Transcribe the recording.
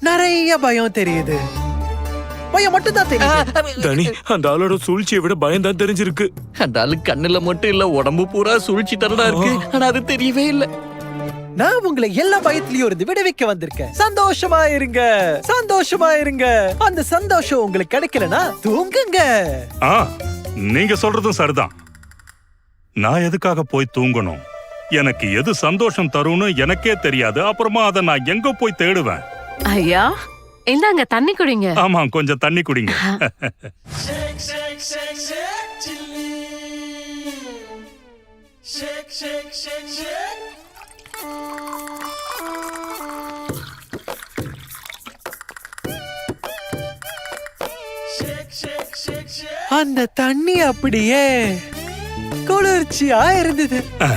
நிறைய பயம் தெரியுது. பயம் மட்டும் தான் தெரியுது தனி அந்த ஆளோட சூழ்ச்சியை விட பயம்தான் தெரிஞ்சிருக்கு. அந்த ஆளு கண்ணுல மட்டும் இல்ல உடம்பு பூரா சுழிச்சு தரடா இருக்கு. ஆனா அது தெரியவே இல்ல. நான் உங்களை எல்லா பயத்திலயும் இருந்து விடுவிக்க வந்திருக்கேன். சந்தோஷமா இருங்க. சந்தோஷமா இருங்க. அந்த சந்தோஷம் உங்களுக்கு கிடைக்கலனா தூங்குங்க. ஆ நீங்க சொல்றதும் சரிதான். நான் எதுக்காக போய் தூங்கணும்? எனக்கு எது சந்தோஷம் தரும்னு எனக்கே தெரியாது. அப்புறமா அதை நான் எங்க போய் தேடுவேன்? ஐயா இந்தாங்க தண்ணி குடிங்க. ஆமா கொஞ்சம் தண்ணி குடிங்க. அந்த தண்ணி அப்படியே குளிர்ச்சியா இருந்தது. ஆ,